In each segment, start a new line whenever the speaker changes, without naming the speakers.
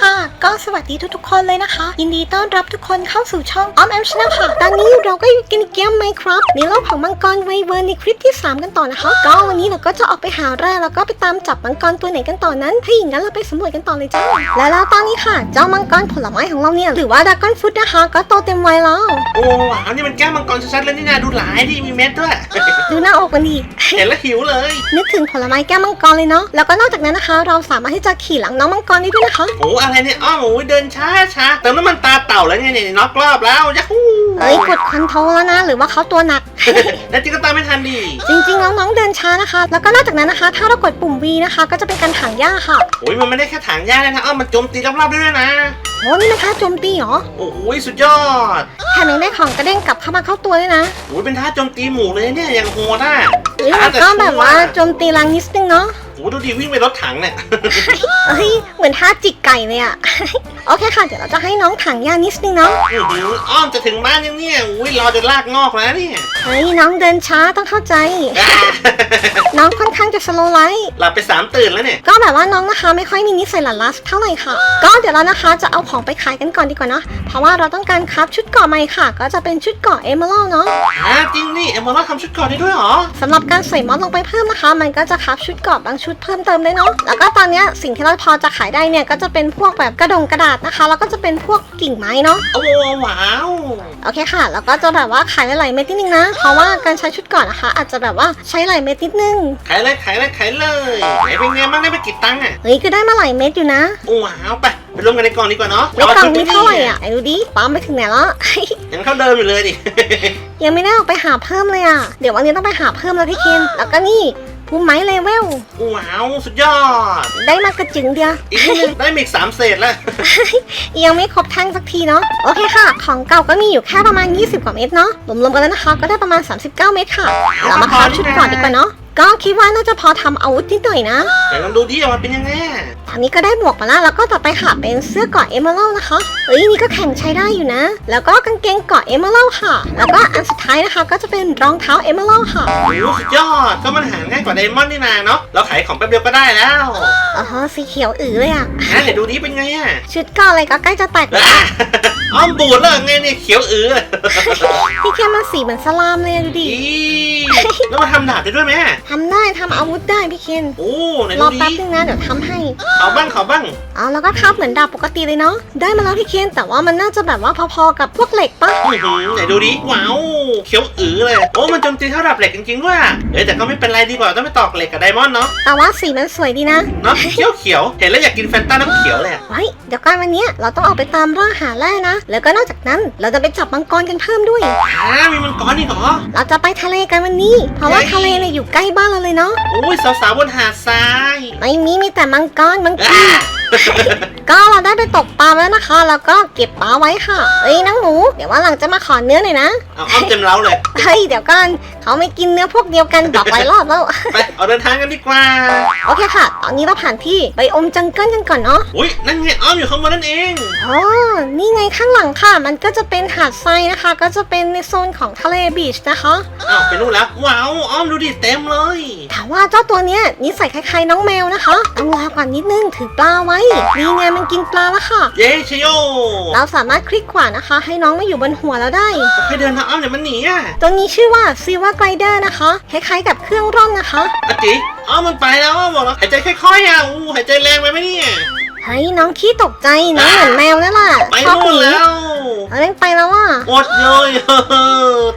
ค่ะ ก็สวัสดีทุกๆคนเลยนะคะ ยินดีต้อนรับทุกคนเข้าสู่ช่องออมแอมชนะค่ะตอนนี้เราก็อยู่กันในเกม Minecraft ในโลกของมังกรไวเวิร์นในคลิปที่ 3 กันต่อนะคะ ก็วันนี้เราก็จะออกไปหาแร่แล้วก็ไปตามจับมังกรตัวไหนกันต่อนั้น ถ้าอย่างนั้นเราไปสำรวจกันต่อเลยจ้าและแล้วตอนนี้ค่ะเจ้ามังกรผลไม้ของเราเนี่ยหรือว่าดากอนฟุตนะคะก็โตเต็มวัยแล้ว
โอ้ว้าวนี่มันแก้วมังกรชัดๆเลยนี่นะดูหลายดิมีเม็ดด้วย
ดูหน้าอกมันดี
เห็นแล้วหิวเลย
นึกถึงผลไม้แก้วมังกรเลยเนาะแล้วก็นอกจากนั้นนะคะ เราสามารถที่จะขี่หลังน้องมังกรได้ด้วยนะคะ
โอ้อะไรเนี่ยอ้อมโอ้ยเดินช้าช้าเติมน้ำมันตาเต่าแล้วเนี่ยเนี่ยน็อกรอบแล้วยัฮู
เอ้ยกดคอนโทรลแล้วนะ หรือว่าเขาตัวหนัก
แล้วจิงก็ตามไม่ทันดิ
จริงๆแล้วน้องเดินช้านะคะ แล้วก็นอกจากนั้นนะคะ ถ้าเรากดปุ่ม V นะคะ ก็จะเป็นการถังหญ้าค่ะ
โอ้ยมันไม่ได้แค่ถางหญ้าเลยนะอ้อมมันโจมตีรอบๆด้วยนะ
โอ้นี่มันท่าโจมตีเหรอ
โอ้ยสุดยอด
แถมยังได้ของกระเด้งกลับเข้ามาเข้าตัวด้วยนะ
โอ้ยเป็นท่าโจมตีหมูเลยเนี่ยอย่างโหดอะ
เอ้ยมันก็แบบว่าโจมตีแรงนิดนึงเนาะ
โอ้ดูดิวิ่งไปรถถังเนี่ย
เอ้ยเหมือนท่าจิกไก่เลยอะ โอเคค่ะ เดี๋ยวเราจะให้น้องถังหญ้านิดนึงเนาะ
อื้อหืออ้อมจะถึงบ้านยังเนี่ยอุ้ยรอจนลากงอกแล้วเนี่ย
เฮ้ยน้องเดินช้าต้องเข้าใจ น้องค่อนข้างจะสโลไลท์
หลับไปสามตื่นแล้วเนี่ย
ก็แบบว่าน้องนะคะไม่ค่อยมีนิสัยหลานลัสเท่าไหร่ค่ะ ก็เดี๋ยวเรานะคะจะเอาของไปขายกันก่อนดีกว่าเนาะ เพราะว่าเราต้องการครับชุดเกราะใหม่ค่ะ ก็จะเป็นชุดเกราะเอเมอรัลเนาะ
อ่าจริงนี่เอ็มเบอร์ทำชุดก่อนได้ด้วยเหรอ
สำหรับการใส่มอสลงไปเพิ่มนะคะ มันก็จะครับชุดเกราะบางชุดเพิ่มเติมได้เนาะแล้วก็ตอนเนี้ยสิ่งที่เราพอจะขายได้เนี่ยก็จะเป็นพวกแบบกระดงกระดาษนะคะ แล้วก็จะเป็นพวกกิ่งไม้เนาะ
โอ้ว้าว
โอเคค่ะ แล้วก็จะแบบว่าขายหลายๆเม็ดนิดนึงนะ เพราะว่าการใช้ชุดเก่อนนะคะ อาจจะแบบว่าใช้หลายเม็ดนิดนึง
ขายเลยขายเลยขายเลยไหนเป็นไงบ้างได้ไปกี่ตังค์อะ
เฮ้ยก็ได้มาหลายเม็ดอยู่นะ
โอ้ว้าวไปไปรวมกันในกล่องดีกว่าเนาะ
ในกล่องนี้เท่าไหร่อะไหนดูดิปั๊มไปถึงไหนแล้ว
ยังเท่าเดิมอยู่เลยดิ
ยังไม่ได้ออกไปหาเพิ่มเลยอะเดี๋ยววันนี้ต้องไปหาเพิ่มแล้วพี่เคนแล้วก็นี่ ภูมิไม้เลเวล
ว้าวสุดยอด
ได้มากระจึงเดียว
อีกนิดนึงได้มีอีกสามเศษแล้ว
ยังไม่ครบทั้งสักทีเนาะโอเคค่ะ ของเก่าก็มีอยู่แค่ประมาณ 20 กว่าเม็ดเนาะรวมๆกันแล้วนะคะ ก็ได้ประมาณ 39 เม็ดค่ะ เรามาคับชุดก่อนดีกว่าเนาะ ก็คิดว่าน่าจะพอทำอาวุธนิดหน่อยนะ
เดี๋ยวลองดูดิว่ามันเป็นยังไงอะ
ตอนนี้ก็ได้หมวกมาแล้วแล้วก็ต่อไปค่ะเป็นเสื้อเกราะเอเมอรัลนะคะเอ้ยนี่ก็แข่งใช้ได้อยู่นะ แล้วก็กางเกงเกราะเอเมอรัลค่ะ แล้วก็อันสุดท้ายนะคะ ก็จะเป็นรองเท้าเอเมอรัลค่ะ
โอ้โหสุดยอด ก็มันหาง่ายกว่าไดมอนด์นี่นาเนาะ เราขายของแป๊บเดียวก็ได้แล้ว
อ๋อสีเขียวอือเลยอะ
นะเดี๋ยวดูดิเป็นไงอะ
ชุดเกราะอะไรก็ใกล้จะแตกแล้ว
อะอ้อมบูดแล้วไงเนี่ยเขียวอือ
พี่แค่มันสีเหมือนสลามเลยอะดูดิ
อีแล้วมาทำดาบได้ด้วยไหม
ทำได้ทำอาวุธได้พี่เคน
โอ้ไหน
ร
ดู
อ
ดิ
แป๊บนึงนะเดี๋ยวทำให้
ขอบ้างขอบ้าง
เอาแล้วก็คาบเหมือนดาบปกติเลยเนาะได้มาแล้วพี่เคนแต่ว่ามันน่าจะแบบว่าพอๆกับพวกเหล็กปะ
อื้อหือไหนดูดิ ว้าวเขียวอือเลย โอ้ มันโจมตีเท่าดับเหล็กจริงๆด้วยอะเอ้ยแต่ก็ไม่เป็นไรดีกว่าต้องไปตอกเหล็กกับไดมอนด์เนาะ
แต่ว่าสีมันสวยดีนะ
เนาะเขียวเขียวๆเห็นแล้วอยากกินแฟนต้าน้ำเขียวเลยอะ
ไว้เดี๋ยวก่อนวันเนี้ยเราต้องออกไปตามล่าหาแร่นะ แล้วก็นอกจากนั้นเราจะไปจับมังกรกันเพิ่มด้วย
อ่ามีมังกรนี่เหรอ
เราจะไปทะเลกันวันนี้ เพราะว่าทะเลเนี่ยอยู่ใกล้บ้านเราเลยเนาะ
โอ้ยสาวๆบนหาดทราย
ไม่มีมีแต่มังกรมังก
อ่าร
ก็เราได้ไปตกปลาแล้วนะคะ แล้วก็เก็บปลาไว้ค่ะ เอ้ยน้องหมู เดี๋ยวว่าหลังจะมาขอเนื้อหน่อยนะ
เอาอ้อมเต็มเล้าเลย
เฮ้ยเดี๋ยวก่อนเขาไม่กินเนื้อพวกเดียวกันบอกไว้รอบแล้ว
ไปเอาเดินทางกันดีกว่า
โอเคค่ะ ตอนนี้เราผ่านที่ไปอมจังเกิลกันก่อนเนาะ
อุ้ยนั่นไงอ้อมอยู่ข้างบนนั่นเอง
อ๋อ นี่ไงข้างหลังค่ะ มันก็จะเป็นหาดทรายนะคะ ก็จะเป็นในโซนของทะเลบีชนะคะ
อ้าวไปนู่นแล้ว ว้าวอ้อมดูดิเต็มเลย
แต่ว่าเจ้าตัวเนี้ยนิสัยคล้ายๆน้องแมวนะคะต้องรอก่อนนิดนึงถือปลาไว้นี่ไงมันกินปลาแล้วค่ะ
เย้ชโย
เราสามารถคลิกขวานะคะ ให้น้องมาอยู่บนหัวเราได้
ให้เดินทางอ้อมเดี๋ยวมันหนีอะ
ตัวนี้ชื่อว่า Silver Glider นะคะคล้ายๆกับเครื่องร่อนนะคะ
อาจิอ้อมมันไปแล้วอ้อมบอกแล้วหายใจค่อยๆอะอู้หายใจแรงไปไหมเนี่ย
เฮ้ยน้องขี้ตกใจน้องเหมือนแมวแล้วล่ะ
ไป
ชอบห
นู่น
นี
แล้ว
เอาเล่นไปแล้วอะ
อดเลย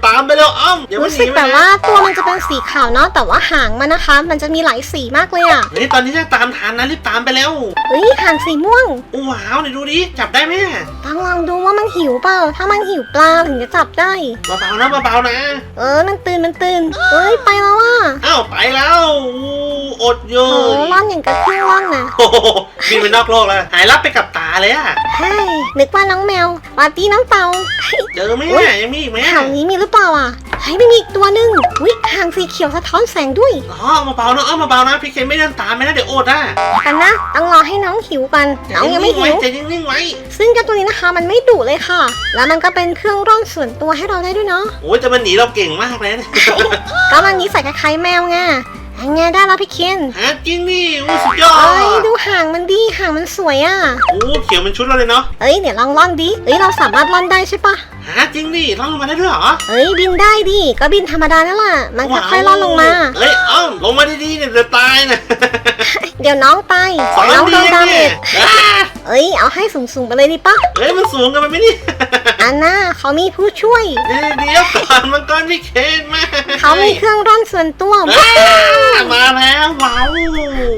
ตามไปแล้วอ้อมเดี๋ยวมัน
รู้
ห
สึ
นี
ก
ไป
แบบ
นะ
ว่าตัวมันจะเป็นสีขาวเนาะแต่ว่าหางมันนะคะ มันจะมีหลายสีมากเลยอะ
เฮ้ยตอนนี้จะตามทันนะรีบตามไปแล้ว
เฮ้ยหางสีม่วง
อู้ว้าวเดี๋ยวดูดิจับได้ไหม
ต้องลองดูว่ามันหิวเปล่า ถ้ามันหิวปลาถึงจะจับได้
เบาๆนะเบาๆนะ
เออ มันตื่น มันตื่นเอ้ย ไปแล้วอะ
อ้าวไปแล้วอู้อดเย
โอ้
อะ
ร่อนอย่างกับเครื่องร่อนนะ
โอ้โหบินไปนอกโลกแล้วหายลับไปกับตาเลยอะ
เฮ้ยนึกว่าน้องแมวปาร์ตี้น้องเต่า
เจอไหม
อุ๊ย
อะยังมีอีกไหม
หางนี้มีหรือเปล่าอะเฮ้ยไม่มีอีกตัวหนึ่งวิหางสีเขียวสะท้อนแสงด้วย
อ๋อเอามาเบาๆนะเอามาเบาๆนะพี่เคนไม่เดินตามไปนะเดี๋ยวอดอะ
กันนะต้องรอให้น้องหิวกันน้องยังไม่หิว
ใจนิ่งๆไว้
ซึ่งเจ้าตัวนี้นะคะมันไม่ดุเลยค่ะ แล้วมันก็เป็นเครื่องร่อนส่วนตัวให้เราได้ด้วยเนาะ
โอ้ยจะมันหนีเราเก่งมากเลยนะ
ก็มันนิสัยคล้ายๆแมวไง ยังไงได้แล้วพี่เคน
ฮะจริงนี่อู้สุดยอด
เอ้ยดูห่างมันดีห่างมันสวยอะ
โอ้เขียวเป็นชุดเราเลยเนาะ
เอ้ยเดี๋ยวลองล่อนดิเอ้ยเราสามารถล่อนได้ใช่ปะ
ฮะจริงดิล่องลงมาได้ด้วยเหรอ
เอ้ยบินได้ดิก็บินธรรมดานั่นแหละมันค่อยๆล่อนลงมา
เฮ้ยอ้อมลงมาดีๆเนี่ยจะตายนะ
เดี๋ยวน้องตาย
สอน
น้อง
ดี
โดน
นะ
ดาเม
เนี่ย
จ
อ่า
เอ้ยเอาให้สูงๆไปเลยดิปะ
เฮ้ยมันสูงกันไปไหมเนี่ย
อันน่าเขามีผู้ช่วย
เดี๋ยวเดี๋ยวก่อนมังกรพี่เคนมา
เขามีเครื่องร่อนส่วนตัว
อ่ามาแล้วว้าว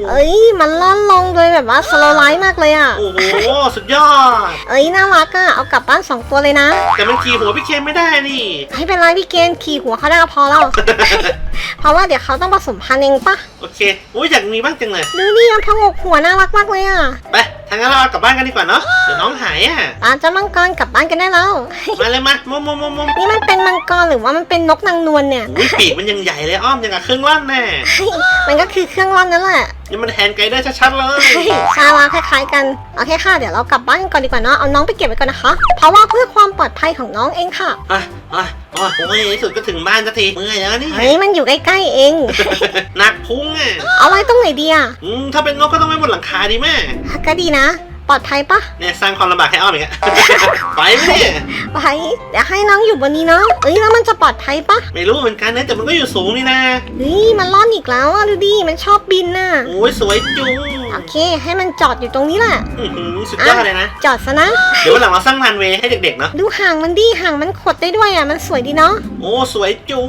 เอ้ยมันล่อนลงโดยแบบว่าสโลไลท์มากเลยอะ
โอ้โหสุดยอด
เอ้ยน่ารักอะเอากลับบ้านสองตัวเลยนะ
แต่มันขี่หัวพี่เคนไม่ได้นี่
ไม่เป็นไรพี่เกณฑ์ขี่หัวเขาได้ก็พอแล้ว เพราะว่าเดี๋ยวเขาต้องผสมพันธุ์เองปะ
โอเคอุ้ยอยากมีบ้างจังเลย
ดูนี่มันพองกหัวน่ารักมากเลยอะ
ไปทางนั้นเราเอากลับบ้านกันดีกว่าเนาะเดี๋ยวน้องหายอะ
ปลาเจ้ามังกรกลับบ้านกันได้แล้ว
มาเลยมามมมมม
นี่มันเป็นมังกรหรือว่ามันเป็นนกนางนวลเนี่ย
อุ้ยปีกมันยังใหญ่เลยอ้อมยังกับเครื่องร่อนแน่
มันก็คือเครื่องร่อนนั่นแหละ
ยังมันแทนไกลได้ชัดๆเลย
ชาลาคล้ายๆกันโอเคค่ะ เดี๋ยวเรากลับบ้านกันก่อนดีกว่าเนาะเอาน้องไปเก็บไว้ก่อนนะคะ เพราะว่าเพื่อความปลอดภัยของน้องเองค่ะ
อะอะอะโอ้ยในที่สุดก็ถึงบ้านสักทีเมื่อยแล้วนี่
เฮ้ยมันอยู่ใกล้ๆเอง
หนักพุงอะ
เอาไว้ตรงไหนดีอะ
อืมถ้าเป็นนกก็ต้องไม่บนหลังคาดีแม่
ก็ดีนะป ลอดภัยปะ
เนี่ยสร้างความลำบากให้อ้อมอีกอะไปไหมเนี่ย
ไปเดี๋ยวให้น้องอยู่บนนี้เนาะเอ้ยแล้วมันจะปลอดภัยปะ
ไม่รู้เหมือนกันนะแต่มันก็อยู่สูงนี่นะ
เฮ้ยมันล่อนอีกแล้วอะดูดิมันชอบบินน่ะ
โอ้ยสวยจุง
โอเค ให้มันจอดอยู่ตรงนี้แหละ
อื้อหือสุดยอดเลยนะ
จอดซะนะ
เดี๋ยววันหลังเราสร้างรันเวย์ให้เด็กๆเนาะ
ดูห่างมันดิห่างมันขดได้ด้วยอะมันสวยดีเนาะ
โอ้สวยจุง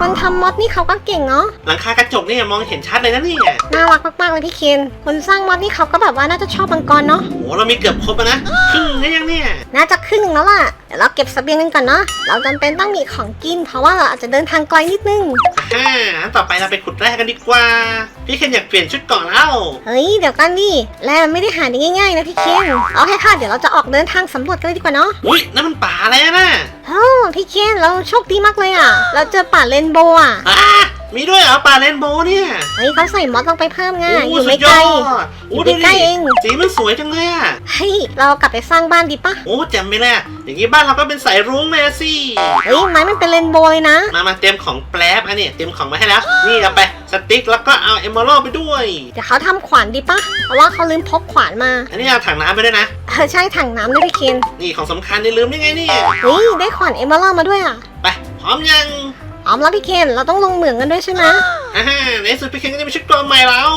คนทำมอดนี่เขาก็เก่งเนาะ
หลังคากระจกนี่มองเห็นชัดเลยนะเนี่ย
น่ารักมากๆเลยพี่เคนคนสร้างมอดนี่เขาก็แบบว่าน่าจะชอบมังกรเนาะ
โอ้เรามีเกือบครบแล้วนะครึ่ง ได้ยังเนี่ย
น่าจะครึ่งหนึ่งแล้วล่ะ เดี๋ยวเราเก็บเสบียงกันก่อนเนาะ เราจำเป็นต้องมีของกิน เพราะว่าเราอาจจะเดินทางไกลนิดนึง
ฮ่างั้นต่อไปเราไปขุดแร่กันดีกว่า พี่เคนอยากเปลี่ยนชุดเก่อนแล้ว
เฮ้ย เดี๋ยวกันดิแร่มันไม่ได้หาได้ง่ายๆนะพี่เคนเอาให้ค่ะ เดี๋ยวเราจะออกเดินทางสำรวจกันเลยดีกว่าเนาะ
อุ้ยนั่นมันป่าแล้วนะ
โอ้พี่เคนเราโชคดีมากเลยอะ เราเจอป่าเรนโบว์อะ
อ่ามีด้วยเหรอป่าเรนโบว์เนี่ย
เฮ้ยเขาใส่มอสลงไปเพิ่มไงอ
โอ้
ยู่
สุ
ไม่
ด
ไก
ย
ล
อดโอ้
อยู่
ดู
ใกล้
ดิ
ๆเอง
สีมันสวยจังเลยอะ
เฮ้ยเรากลับไปสร้างบ้านดีปะ
โอ้แจ่มไปเลยอะอย่างนี้บ้านเราก็เป็นสายรุ้งเลยอะสิ
เฮ้ยไม้มันเป็นเรนโบว์เลยนะ
มามาเตรียมของแป๊บอันนี้เตรียมของมาให้แล้ว นี่เอาไปสติ๊กแล้วก็เอาเอมเมอรัลไปด้วย
เดี๋ยวเขาทำขวานดีปะเพราะว่าเขาลืมพกขวานมา
อันนี้เอาถังน้ำไปด้วยนะ
เออใช่ถังน้ำด้วยพี่เคน
นี่ของสำคัญอย่าลืมได้ไงเนี่ย
เฮ้ยได้ขวานเอมเมอรัลมาด้วยอะ
ไปพร้อมยัง
อ๋อมแล้วพี่เคนเราต้องลงเหมืองกันด้วยใช่ไหม
อ่าฮะในที่สุดพี่เคนก็จะมีชุดเกราะใหม่แล้ว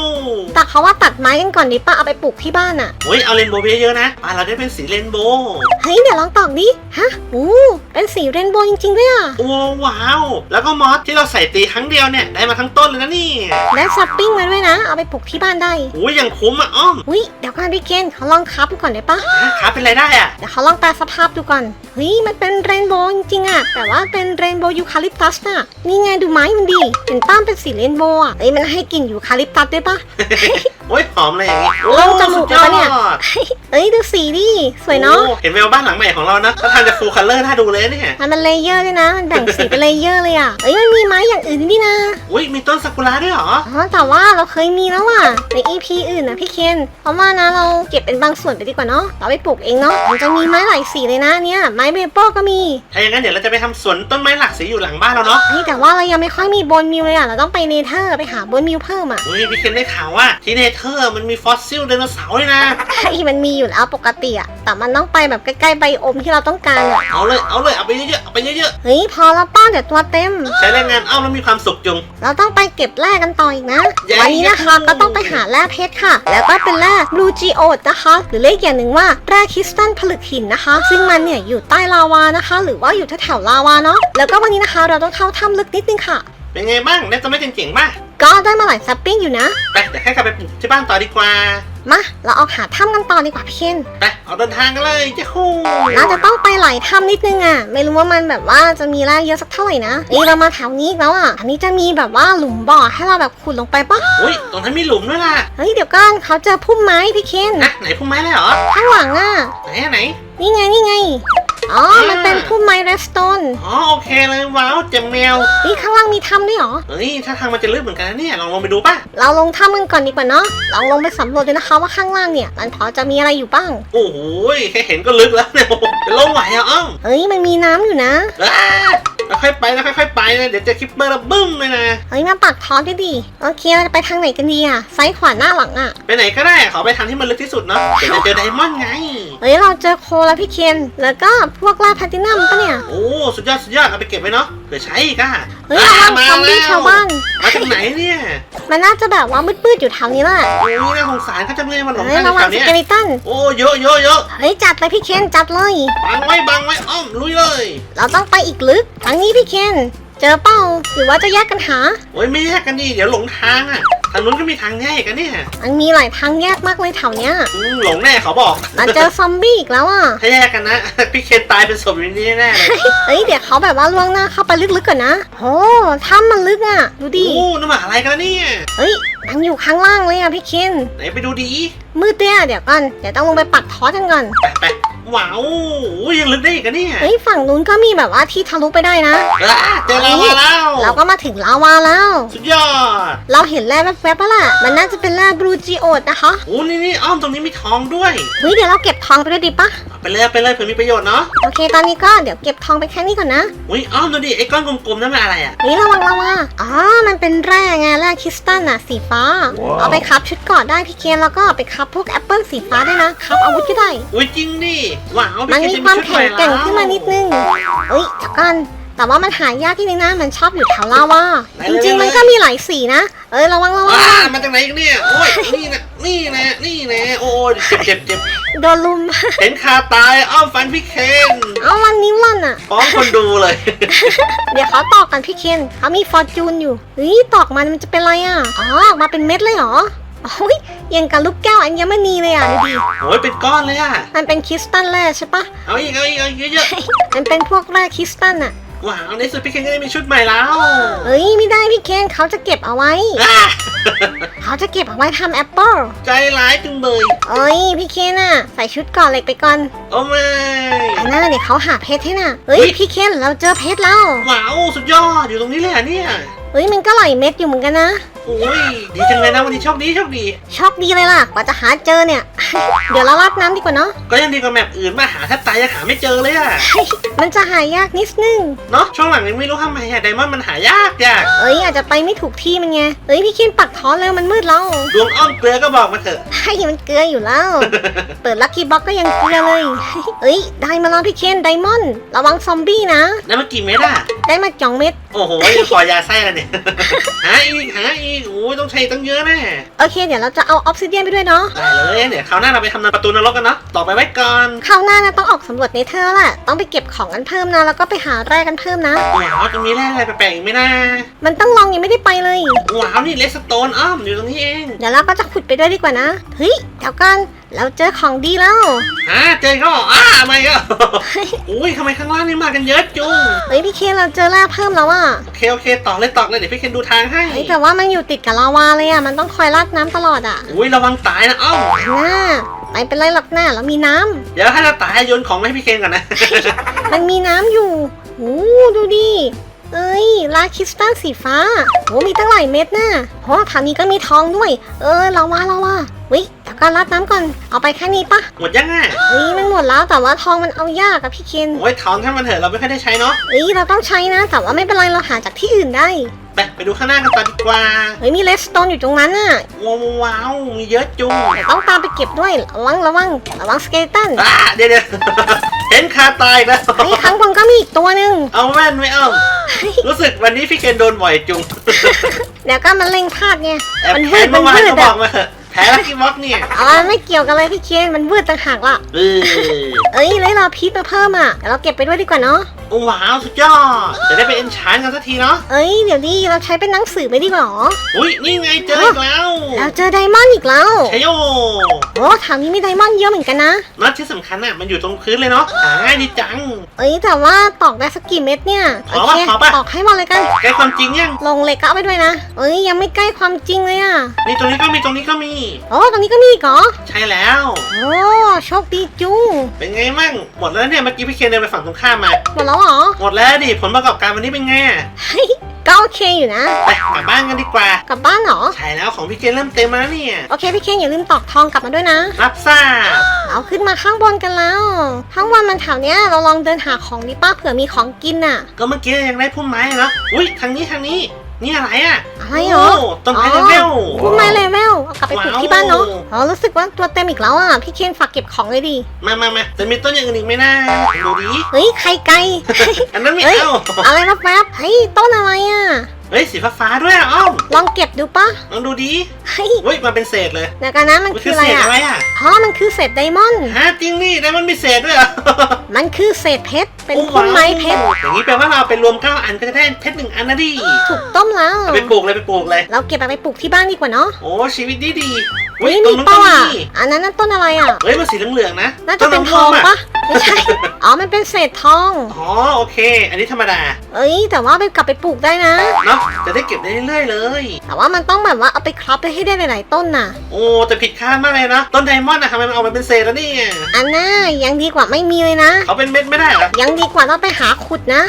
แต่เขาว่าตัดไม้กันก่อนดีปะเอาไปปลูกที่บ้านอะ
โอ้ยเอาเรนโบว์ไปเยอะๆนะบ้านเราได้เป็นสีเรนโบว์
เฮ้ยเดี๋ยวลองตอกดิฮะโอ้เป็นสีเรนโบว์จริงๆด้วยอะ
โอ้ว้าว แล้วก็มอสที่เราใส่ตีครั้งเดียวเนี่ยได้มาทั้งต้นเลยนะนี่
ได้ซับปิ้งมาด้วยนะ เอาไปปลูกที่บ้านได้
โอ้ยยังคุ้มอะอ้อม
อุ้ยเดี๋ยวก่อนพี่เคนเขาลองคับดูก่อนได้ปะ
ฮะขาเป็นไรได้อะ
เดี๋ยวเขาลองแปลสภาพดูก่อนเฮ้ยมันเป็นเรนโบว์จริงๆอะแต่ว่าเป็นเรนโบว์ยูคาลิปตัสน่ะนี่ไงดูไม้มันดีเห็นป้ามเป็นสีเรนโบว์อะเอ้ยมันให้กลิ่นยูคาลิปตัสด้วยปะ
โอ้ยหอมเลยอย่างงี้
ลองจมูก
สุดยอ
ไปปะเนี่ย
ด
เอ้ยดูสีดิสวยเนาะ
โอ้เห็นแววบ้านหลังใหม่ของเรานะถ้าทางจะฟูลคัลเลอร์น่าดูเลยเนี่ย
มันเป็นเลเยอร์ด้วยนะ มันแบ่งสีเป็นเลเยอร์เลยอะเอ้ยมันมีไม้อย่างอื่นด้วยนะ
อุ้ยมีต้นซากุระด้วยเหรอ
อ๋อแต่ว่าเราเคยมีแล้วอะใน EP อื่นนะพี่เคนเพราะว่านะเราเก็บเป็นบางส่วนไปดีกว่าเนาะเราไปปลูกเองเนาะมันจะมีไม้หลายสีเลยนะเนี่ยไม้เมเปิลก็มี
ถ้าอย่างนั้นเดี๋ยวเราจะไปทำสวนต้นไม้หลากสีอยู่หลังบ้านเราเนาะ
เฮ้ยแต่ว่าเรายังไม่ค่อยมีโบนมิวเลยอะเราต้องไปเนเธอร์ไปหาโบนมิวเพิ่มอะ
อุ้ยพี่เคนได้ข่าวว่าที่เนเธอร์มันมีฟอสซิลไดโนเสาร์เลยนะ
ไอ้มันมีอยู่แล้วปกติอะแต่มันต้องไปแบบใกล้ๆไบโอมที่เราต้องการอะ
เอาเลยเอาเลยเอาไปเยอะๆเอาไปเยอะ
เฮ้ยพอแล้วป้าเดี๋ยวตัวเต็ม
ๆใช้แรงงานอ้อมแล้วมีความสุขจุง
เราต้องไปเก็บแร่กันต่ออีกนะ
ใหญ่
วันนี้นะคะ
ยักษ์
ก็ต้องไปหาแร่เพชรค่ะ แล้วก็เป็นแร่บลูจีโอดนะคะ หรือเรียกอย่างหนึ่งว่าแร่คริสตัลผลึกหินนะคะ ซึ่งมันเนี่ยอยู่ใต้ลาวานะคะ หรือว่าอยู่แถวๆลาวาเนาะ แล้วก็วันนี้นะคะเราต้องเข้าถ้ำลึกนิดนึงค่ะ
เป็นไงบ้างได้ต้นไม้เจ๋งๆป่ะ
ก็ได้มาหลายซัปปิ้งอยู่นะ
ไปเดี๋ยวแค่กลับไปปลูกที่บ้านต่อดีกว่า
มาเราออกหาถ้ำกันต่อดีกว่าพี่เคน
ไปเอาเดินทางกันเลยเจ้าคู่
น่าจะต้องไปหลายถ้ำนิดนึงอะ ไม่รู้ว่ามันแบบว่าจะมีแร่เยอะสักเท่าไหร่นะเอ้ยเรามาแถวนี้อีกแล้วอะอันนี้จะมีแบบว่าหลุมบ่อให้เราแบบขุดลงไปปะ
อุ้ยตรงนั้นมีหลุมด้วยล่ะ
เฮ้ยเดี๋ยวก่อนเขาเจอพุ่มไม้พี่เคน
นะไหนพุ่มไม้เลยเหรอ
ข้างหลังอะ
ไหนอะไหน
นี่ไงนี่ไง อ๋อ มันเป็นพุ่มไม้เรสโตน
อ๋อโอเคเลยว้าวเจ็มแมว
นี่ข้างล่างมีถ้ำด้วยเหรอ
เฮ้ยถ้าทางมันจะลึกเหมือนกันนะเนี่ยลองลงไปดูป่ะ
เราลงถ้ำกันก่อนดีกว่าเนาะ ลองลงไปสำรวจดูนะคะว่าข้างล่างเนี่ย มันพอจะมีอะไรอยู่บ้าง
โอ้โหแค่เห็นก็ลึกแล้วเนี่ยโอ้โหเป็นลมไหวอะอ้อม
เฮ้ยมันมีน้ำอยู่นะ
อ้า ค่อยๆไปนะค่อยๆไปนะเดี๋ยวเจอคิปเปอร์แล้วบึ้มเลยนะ
เฮ้ยมาปักท้องด้วยดิโอเคเราจะไปทางไหนกันดีอะซ้ายขวาหน้าหลังอะ
ไปไหนก็ได้ขอไปทางที่มันลึกที่สุดเนาะเดี๋ยวจะเจอไดมอนด์ไง
เฮ้ยเราเจอโคแล้วพี่เคนแล้วก็พวกล่าแพลตินัมปะเนี่ย
โอ้สุดยอดสุดยอดเอาไปเก็บไว้เนาะเผื่อใช้อีกอะ
เฮ้ยระวัง
มา
ซอมบี้
แล้ว
ชาวบ้าน
มาจากไหนเนี่ย
มันน่าจะแบบว่ามืดๆอยู่แถวนี้แหละ
โอ้ยน่าสงสารเขาจังเลยมันหลง
เฮ้ย
ทาง
ระวั
แถ
ง
ว
ส
เนี้ย
เกลิตัน
โอ้เยอะเยอะเยอะ
เฮ้ยจัดเลยพี่เคนจัดเลย
บังไว้บังไว้อ้อมลุยเลย
เราต้องไปอีกลึกทางนี้พี่เคน เจอเป้าหรือว่าจะแยกกันหา
โอ้ยไม่แยกกันดิเดี๋ยวหลงทางอะ ทางนู้นก็มีทางแยกกันเนี่ย
มันมีหลายทางแยกมากเลยแถวเนี้ย
อืมหลงแน่เขาบอก
มาเจอซอมบี้อีกแล้วอะ
ถ้าแยกกันนะ พี่เคนตายเป็นศพอยู่นี่แน่เลย
เฮ้ยเดี๋ยวเขาแบบว่าล่วงหน้าเข้าไปลึกๆก่อนนะโอ้ถ้ำมันลึกอะ ดูดิ
โอ้น้ำหมาอะไรกันเนี่ย
เฮ้ยมันอยู่ข้างล่างเลยอะพี่เคน
ไหนไปดูดี
มืดเตี้ยเดี๋ยวก่อนเดี๋ยวต้องลงไปปักทอสกันก่อน
ไปไป ว้าวโอ้ยยังลึกได้อีกอะเนี่ย
เฮ้ยฝั่งนู้นก็มีแบบว่าที่ทะลุไปได้นะ
อะเจอแล้วมาแล้ว
เราก็มาถึงลาวาแล้ว
สุดยอด
เราเห็นแร่แวบๆปะล่ะ มันน่าจะเป็นแร่บลูจิโอดนะคะ
โอ้นี่นี่อ้อมตรงนี้มีทองด้วย
เฮ้ยเดี๋ยวเราเก็บทองไปด้วยดิปะ
เอาไปเลยเอาไปเลยเผื่อมีประโยชน์เนาะ
โอเคตอนนี้ก็เดี๋ยวเก็บทองไปแค่นี้ก่อนนะ
อุ้ยอ้อมดูดิไอ้ก้อนกลมๆนั่นมันอะไรอะ
เฮ้ยระวังระวังอ๋อมันเป็นแร่ไงแร่คริสตัลน่ะสีฟ้าเอาไปคับชุดเกราะได้พี่เคนแล้วก็เอาไปคับพวกแอปเปิลสีฟ้าได้นะคับอาวุธก็ได้
อุ้ยจริงดิว้าว
มัน
พี่
มี
เคน
ความ
จะชุด
แข็ง
ให
แกร่งขึ้นมานิดนึงเอ้ยเดี๋ยวกันแต่ว่ามันหายากที่นึงนะ มันชอบอยู่แถวลาวาจริงๆ มันก็มีหลายสีนะ เอ้ยระวังระวั
ว้างมาจากไหนอีกเนี่ย โอ้ย นี่นะ นี่นะ นี่นะ โอ้ยเจ็บเจ็บเจ็บ
โดนลุม
เห็นคาตาย อ้อมฟันพี่เคน
เอาวันนี้วันอะ
ฟ้องคนดูเลย
เดี๋ยวเขาตอกกันพี่เคนเขามีฟอร์จูนอยู่เฮ้ยตอกมันมันจะเป็นอะไรอะอ๋อออกมาเป็นเม็ดเลยเหรอ โอ้ยยังกับลูกแก้วอัญมณีเลยอะดูดิ
โอ้ยเป็นก้อนเลยอะ
มันเป็นคริสตัลแร่ใช่ปะ
เอาอีกเอาอีกเอาอีกเยอะ
มันเป็นพวกแร่คริสตัลอะ
ๆว้าวในสุดพี่เคนก็ได้มีชุดใหม่แล้ว
เฮ้ยไม่ได้พี่เคนเขาจะเก็บเอาไว้
อะ
เขาจะเก็บเอาไว้ทำแอปเปิล
ใจร้ายจังเลย
เอ้ยพี่เคนอะใส่ชุดก่อนเหล็กไปก่อน
โอ้ไม่
อันนั้นเดี๋ยวเขาหาเพชรให้น่ะเฮ้ย
เฮ้ย
พี่เคนเราเจอเพชรแล้ว
ว้าวสุดยอดอยู่ตรงนี้เลยอะเนี่ย
เฮ้ยมันก็หลายเม็ดอยู่เหมือนกันนะ
โอ้ยดีจังเลยนะวันนี้โชคดีโชคดี
โชคดีเลยล่ะกว่าจะหาเจอเนี่ย เดี๋ยวเราราดน้ำดีกว่าเนาะ
ก็ยังดีกว่าแมปอื่นมาหาแทบตายยังหาไม่เจอเลยอะ
มันจะหายากนิดนึง
เนาะช่วงหลังนี้ไม่รู้ทำไมอะไดมอนด์มันหายากยาก
เอ้ยอาจจะไปไม่ถูกที่มันไงเอ้ยพี่เคนปักท้อนแล้วมันมืดแล้ว
ดวงอ้อมเกลือก็บอกมาเถอะ
ให้มันเกลืออยู่แล้ว เปิดลัคกี้บ็อกก็ยังเกลือเลย เอ้ยได้มาแล้วพี่เคนไดมอนด์ระวังซอมบี้นะ
นั่นมันกี่เม็ดอะ
ได้มาจ่องเม็ด
โอ้โหยังขอยาไส้แล้วเนี่ย หาอีกหาอีกโอ้ยต้องใช้ตั้งเยอะแน่
โอเค เดี๋ยวเราจะเอาออฟซิเดียนไปด้วยเนาะ
ได้เลยเดี๋ยวคราวหน้าเราไปทำนประตูนรกกันเนาะต่อไปไว้ก่อน
คราวหน้านะต้องออกสำรวจเนเธอร์แหละต้องไปเก็บของกันเพิ่มนะ แล้วก็ไปหาแร่กันเพิ่มนะ
ว้าวจะมีแร่อะไรแปลกๆอีกไหมนะ
มันต้องลองยังไม่ได้ไปเลย
ว้าวนี่เลสโตนอ้อมอยู่ตรงนี้เอง
เดี๋ยวเราก็จะขุดไปด้วยดีกว่านะเฮ้ยเดี๋ยวกันเราเจอของดีแล้ว
ฮะเจอเขาเหรออ้าไม่ก็อุ้ยทำไมข้างล่างนี่มากันเยอะจุง
เฮ้ยพี่เคนเราเจอแร่เพิ่มแล้วอะ
โอเคโอเคต่อเลยต่อเลยเดี๋ยวพี่เคนดูทางให้
เฮ้ยแต่ว่ามันอยู่ติดกับลาวาเลยอะมันต้องคอยราดน้ำตลอดอะ
อุ้ยระวังตายนะอ้อม
น่าไม่เป็นไรหรอกหน้าเรามีน้ำ
เดี๋ยวให้เราตายโยนของมาให้พี่เคนก่อนนะ
มันมีน้ำอยู่โอ้ดูดิ เอ้ยลาคริสตัลสีฟ้าโหมีตั้งหลายเม็ดน่ะโหทางนี้ก็มีทองด้วย เออเราว่าเราว่าเฮ้ยเดี๋ยวก็ราดน้ำก่อน เอาไปแค่นี้ปะ
หมดยังอะ
เฮ้ยมันหมดแล้วแต่ว่าทองมันเอายากอะพี่เคน
โอ้ยทองแค่มันเถอะเราไม่ค่อยได้ใช้เนาะ
เฮ้ยเราต้องใช้นะ แต่ว่าไม่เป็นไรเราหาจากที่อื่นได้
ไปไปดูข้างหน้ากันต่อดีกว่า
เฮ้ยมีเลสโตนอยู่ตรงนั้นน่ะ
ว้าวว้าวมีเยอะจุง
แต่ต้องตามไปเก็บด้วยระวังระวังระวังสเกเลตัน
อ่าเดี๋ยวเดี๋ยว เห็นคาตายอีกแล้ว
เฮ้ยข้างบนก็มีอีกตัวหนึ่ง
เอาแว่นไม่เอารู้สึกวันนี้พี่เคนโดนบ่อยจุง
เดี๋ยวก็มันเล็งพลาดไง
แอบ
มัน
แค้
วื
น
ดมั
เมื่
น
อวาน
วืด
ก็บ
อะ
อกมาเถอะแพ้ลักกี้บ็อกเนี่ย
เอาไม่เกี่ยวกันเลยพี่เคนมันวืดต่างหากล่ะ
เออ
เอ้ยเลยเราพีชมาเพิ่มอะเดี๋ยวเราเก็บไปด้วยดีกว่าเนาะ
โอ้ว้าวสุดยอดจะได้ไปเอนชานกันสักทีเนาะ
เอ้ยเดี๋ยวดิเราใช้เป็นหนังสือไม่ดีกว่าหรอ
อุ้ยนี่ไงเจออีกแล้ว
เราเจอไดมอนด์อีกแล้ว
ใช่โย
โอ้ทางนี้มีไดมอนด์เยอะเหมือนกันนะ
น็อตที่สำคัญอะมันอยู่ตรงพื้นเลยเนาะหาง่ายดีจัง
เอ้ยแต่ว่าตอกได้สักกี่เม็ดเนี่ย
ข
โอ
อ
เค
ปะขอปะ
ตอกให้หมดเลยกัน
ใกล้ความจริงยัง
ลงเหล็กก็เอาไปด้วยนะ เอ้ยยังไม่ใกล้ความจริงเลยอะ
นี่ตรงนี้ก็มีตรงนี้ก็มี
โอ้ตรงนี้ก็มีอีกเหรอ
ใช่แล้ว
โอ้โชคดีจุง
เป็นไงมั่ง หมดแล้วเนี่ยเมื่อกี้พี่เคนเดินไปฝั่งตรงข้ามมา
หมดแล้วเหรอ
หมดแล้วดิผลประกอบการวันนี้เป็นไงอะ
เฮ้ยก็โอเคอยู่นะ
ไปกลับบ้านกันดีกว่า
กลับบ้านเหรอ
ใช่แล้วของพี่เคนเริ่มเต็มมาแล้วเนี่ย
โอเคพี่เคนอย่าลืมตอกทองกลับมาด้วยนะ
รับทราบ
เอาขึ้นมาข้างบนกันแล้วข้างบนมันแถวเนี้ยเราลองเดินหาของดีป้าเผื่อมีของกินน่ะ
ก็เมื่อกี้ยังได้พุ่มไม้เนาะอุ้ยทางนี้ทางนี้ นี่อะไรอะ
อะไรเหรอ
โต้นไม้เลเวล
พุ่มไม้เลเวลเอากลับไปปลูก
ว้าว
ที่บ้านเนาะอ๋อรู้สึกว่าตัวเต็มอีกแล้วอะพี่เคนฝากเก็บของเลยดิ
มามามาจะมีต้นอย่างอื่นอีกไหมนะดูดิ
เฮ้ยไข่ไก่
อันนั้นไม่
เฮ้ย
เอา
อะไรแวบๆเฮ้ยต้นอะไรอะ
เฮ้ยสีฟ้าๆด้วยอะอ้อม
ลองเก็บดูปะ
ลองดูดิ
เฮ้ย
เฮ้ยมาเป็นเศษเลย
เดี๋ยวกันนะมัน
มัน
คื
คืออ
อะไร
เศษ
อะ
อะไรอะ
อ๋อมันคือเศษไดมอนด์
ฮะจริงนี่แต่มันมีเศษด้วยเหรอ
มันคือเศษเพชร เป็น
โอ้
พุ่มไม้เพชร
อย่างนี้แปลว่าเราไปรวมเก้าอันก็จะได้เพชรหนึ่งอันนะดิ
ถูกต้มแล้ว
เอาไปปลูกเลยไปปลูกเลย
เราเก็บเอาไปปลูกที่บ้านดีกว่าเนาะ
โอ้ชีวิตดีดี
เฮ้ย
ต้
มี
นนู้น
เป้า
ก็
อะ
มี
อันนั้นน่ะต้นอะไรอะ
เฮ้ยมันสีเหลืองๆนะ
น่าจะเป็นทอง
ม่ว
ปะไม่ใช่ อ๋อ มันเป็นเศษทอง
อ๋อโอเค อันนี้ธรรมดา
เอ้ยแต่ว่าไปกลับไปปลูกได้นะ
เนาะจะได้เก็บได้เรื่อยๆเลย
แต่ว่ามันต้องแบบว่าเอาไปครอบไปให้ได้หลายๆต้นน่ะ
โอ้แต่ผิดคาดมากเลยนะ ต้นไดมอนด์นะทำไมมันออกมาเป็นเศษแล้วเนี่ย
อันน่ายังดีกว่าไม่มีเลยนะ
เขาเป็นเม็ดไม่ได้เหรอ
ยังดีกว่าต้องไปหาขุดนะ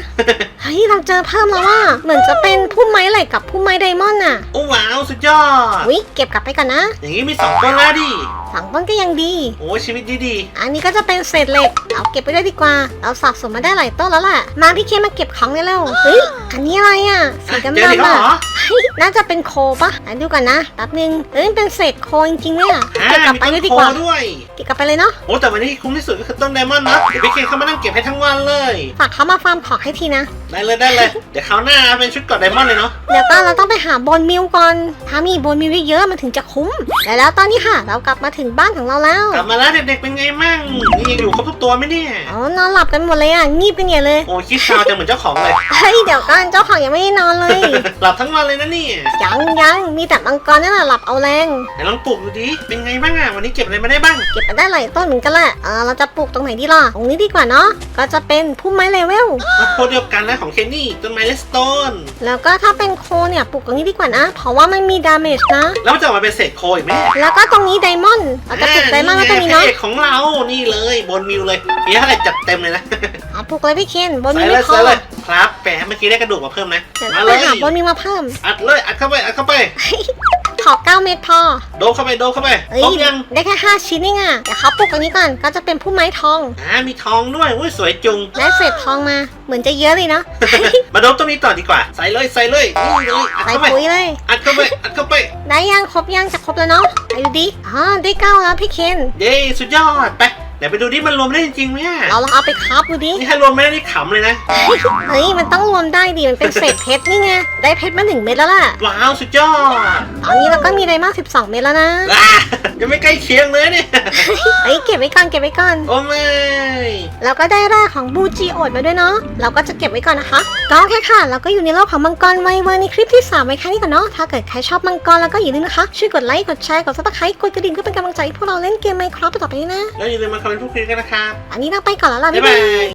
เฮ้ยเราเจอเพิ่มแล้วว่า เหมือนจะเป็นพุ่มไม้ไหลกับพุ่มไม้ไดมอนด์น่ะ
โอ้ว้าวสุดยอด
วิเก็บกลับไปก่อนนะ
อย่างนี้มีสองต้นแล้วดิ
สองต้นก็ยังดี
โอ้ชีวิตดี
อันนี้ก็จะเป็นเศษเหล็ก เอาเก็บไปด้วยดีกว่า เราสะสมมาได้หลายต้นแล้วแหละมาพี่เคมาเก็บของเลยเร็วเฮ้ยอันนี้อะไรอะ
ๆ
สี
อะ
ดำ
เจออีก
ๆ
แล้ว
อะ
เหรอ
เฮ้ยน่าจะเป็นโคปะไหนดูกันนะแป๊บนึงเอ้ยมันเป็นเศษโคจริงๆเนี่ย
อ่า
เก็บกลับไป
มี
เลย
ต้น
ดี
โพ
กว่า
ด้วย
เก็บกลับไปเลยเนาะ
โอ้แต่วันนี้คุ้มที่สุดก็คือต้นไดมอนด์นะเดี๋ยวพี่เคนเข้ามานั่งเก็บให้ทั้งวันเลย
ฝากเขามาฟาร์มของให้ทีนะ
ได้เลยได้เลยเดี๋ยวคราวหน้าเป็นชุดเกอดไดมอนด์เลยเนาะ
เดี๋ยวก็เราต้องไปหาโบนมิลก่อนถ้ามีโบนมิลเยอะๆมันถึงจะคุ้มแต่แล้วตอนนี้ค่ะ เรากลับมาถึงบ้านของเราแล้ว
กลับมาแล้วเด็กๆเป็นไงมั่งนี่ยังอยู่ครบทุกตัวไหมเนี่ย
อ๋อนอนหลับกันหมดเลยอะ งีบกันใหญ่เลย
โอ้คิดซาวจะเหมือนเจ้าของเลย
เฮ้ยเดี๋ยวก่อนเจ้าของยังไม่ได้นอนเลย
หลับทั้งวันเลยนะเนี่ย
ยังยังมีแต่มังกรนั่นแหละหลับเอาแรง
ไหนลองปลูกดูดิ เป็นไงบ้างอะวันนี้เก็บอะไรมาได้บ้าง
เก็บมาได้หลายต้นเหมือนกันแหละเออเราจะปลูกตรงไหนดีล่ะ ตรงนี้ดีกว่าเนาะ ก็จะเป็นพุ่มไม้เลเวล
มาโคเดียวกันนะของเคนนี่ต้นไม้เลสโตน
แล้วก็ถ้าเป็นโคเนี่ยปลูกตรงนี้ดีกว่านะ เพราะว่ามันมีดาเมจนะ
แล้วมันจะออกมาเป็นเศษโคอีกไหม
แล้วก็ตรงนี้ไดมอนด์เราจะปลูกไดมอนด์ไว้ตรงนี้
พระ
เนาะ
เอกของเรา นี่เลยบนมิวเลยมีเท่าไหร่จัดเต็มเลยนะ
เอาปลูกเลยพี่เคนบน
ใส่
มี
เล
ไม่
ย
พอ
ใส่เลยครับแปะเมื่อกี้ได้กระดูกมาเพิ่มนะ
เดี๋ยว
มา
เรา
เล
ไป
ย
หาบนมีมาเพิ่ม
อัดเลยอัดเข้าไปอัดเข้าไป
ข อ 9 เม็ดพอ
โดนเข้าไปโดนเข้าไป
เฮ้ย
ครบยัง
ได้แค่ 5 ชิ้นเองอะเดี๋ยวเขาปลูกตรงนี้ก่อนก็จะเป็นผู้ไม้ทอง
อ่ามีทองด้วยอุ้ยสวยจุง
ได้เศษทองมา เหมือนจะเยอะเลยเนาะ
มาโดนต้นนี้ต่อดีกว่า ใส่เลยใส่เลยนี่เลยอัด
ใส่
เข้าไป
ปุ๋ยเลย
อัดเข้าไปอัดเข้าไป
ได้ยังครบยังจะครบแล้วเนาะไปดูดิอ๋อได้เก้าแล้วพี่เคน
เย้สุดยอดไป เดี๋ยวไปดูดิมันรวมได้จริงๆไหมอะ
เราลองเอาไปครับดูดิ
นี่ถ้ารวมไม่ได้นี่ขำเลยนะ
เฮ้ย มันต้องรวมได้ดิ มันเป็นเศษเพชรนี่ไง ได้เพชรมาหนึ่งเม็ดแล้วล่ะ
ว้าวสุดยอด
ตอนนี้เราก็มีไดมอนด์12 เม็ดแล้วนะ
อะยังไม่ใกล้เคียงเลยเนี่ย
เฮ้ย เก็บไว้ก่อน เก็บไว้ก่อน
โอ้ไม่
เราก็ได้แร่ของบูจิโอดมาด้วยเนาะ เราก็จะเก็บไว้ก่อนนะคะก็โอเคค่ะ เราก็อยู่ในโลกของมังกรไวเวอร์ในคลิปที่3ไว้แค่นี้ก่อนเนาะ ถ้าเกิดใครชอบมังกรแล้วก็อย่าลืมนะคะ ช่วยกดไลค์ กดแชร์ กดซับสไครต์กดกระดิ่งเพื่อเป็นกำลังใจให้พวกเราเล่นเกมไมค์ครับต่อไปด้วยนะ
แล้วอย่าลืมมาคอมเมนต์พูดคุยกันนะครับ
อันนี้เราไปก่อนแล้วล่ะ
บ๊าย
บ๊าย
บา
บาย
ย